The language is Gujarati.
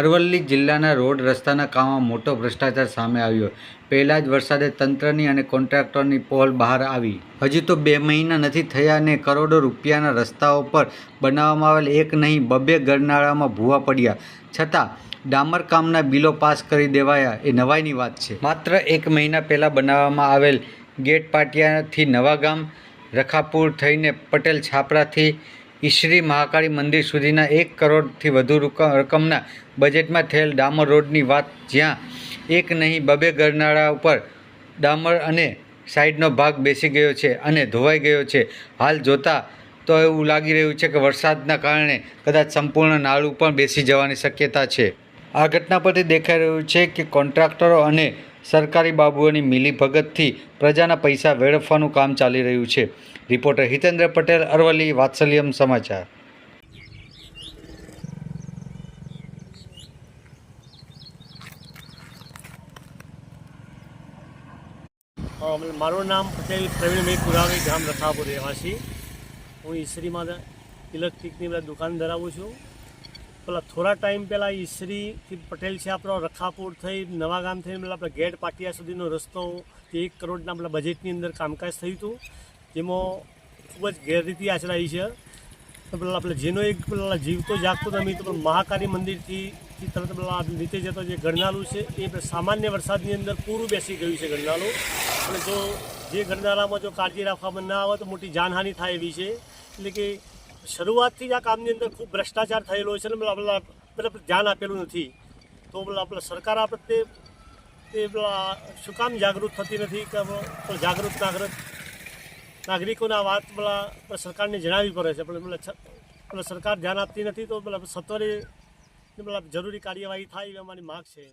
અરવલ્લી જિલ્લાના રોડ રસ્તાના કામમાં મોટો ભ્રષ્ટાચાર સામે આવ્યો. પહેલાં જ વરસાદે તંત્રની અને કોન્ટ્રાક્ટરની પોલ બહાર આવી. હજી તો બે મહિના નથી થયા અને કરોડો રૂપિયાના રસ્તાઓ પર બનાવવામાં આવેલ એક નહીં, બબે ગરનાળામાં ભૂવા પડ્યા. છતાં, ડામર કામના બિલો પાસ કરી દેવાયા એ નવાઈની વાત છે. માત્ર એક મહિના પહેલાં બનાવવામાં આવેલ ગેટ પાટિયાથી નવાગામ રખાપુર થઈને પટેલ છાપરાથી ઈશ્રી મહાકાળી મંદિર સુધીના એક કરોડથી વધુ રૂક- રકમના બજેટમાં થયેલ ડામર રોડની વાત જ્યાં એક નહીં, બબે ગરનાળા ઉપર ડામર અને સાઈડનો ભાગ બેસી ગયો છે અને ધોવાઈ ગયો છે. હાલ જોતા તો એવું લાગી રહ્યું છે કે વરસાદના કારણે કદાચ સંપૂર્ણ નાળું પણ બેસી જવાની શક્યતા છે. આ ઘટના પરથી દેખાઈ રહ્યું છે કે કોન્ટ્રાક્ટરો અને સરકારી બાબુઓની મિલીભગતથી પ્રજાના પૈસા વેડફવાનું કામ ચાલી રહ્યું છે. રિપોર્ટર હિતેન્દ્ર પટેલ, અરવલ્લી, વાત્સલ્યમ સમાચાર. મારું નામ પટેલ પ્રવીણભાઈ પુરાવી ગામ રખાપુર રહેવાસી. હું ઈસરીમાં ઇલેક્ટ્રિકની બધા દુકાન ધરાવું છું. પેલા થોડા ટાઈમ પહેલાં ઈસરીથી પટેલ છે આપણો, રખાપુર થઈ નવાગામ થઈને પેલા આપણે ગેટ પાટિયા સુધીનો રસ્તો તે એક કરોડના પેલા બજેટની અંદર કામકાજ થયું હતું, જેમાં ખૂબ જ ગેરરીતિ આચરાઈ છે. પેલા આપણે જેનો એક પેલા જીવતો જાગતો નથી તો પણ મહાકાળી મંદિરથી તરત પેલા નીચે જતો જે ગરનાળું છે, એ સામાન્ય વરસાદની અંદર પૂરું બેસી ગયું છે ગરનાળું. અને જો જે ગરનાળામાં જો કાળજી રાખવામાં ના આવે તો મોટી જાનહાનિ થાય એવી છે. એટલે કે શરૂઆતથી જ આ કામની અંદર ખૂબ ભ્રષ્ટાચાર થયેલો છે ને પેલા પેલા પેલા ધ્યાન આપેલું નથી. તો આપણે સરકાર આ પ્રત્યે તે શું કામ જાગૃત થતી નથી કે જાગૃત નાગરિક નાગરિકોને વાત પેલા સરકારને જણાવવી પડે છે. પણ સરકાર ધ્યાન આપતી નથી તો પેલા સત્વરે પેલા જરૂરી કાર્યવાહી થાય એવી અમારી માગ છે.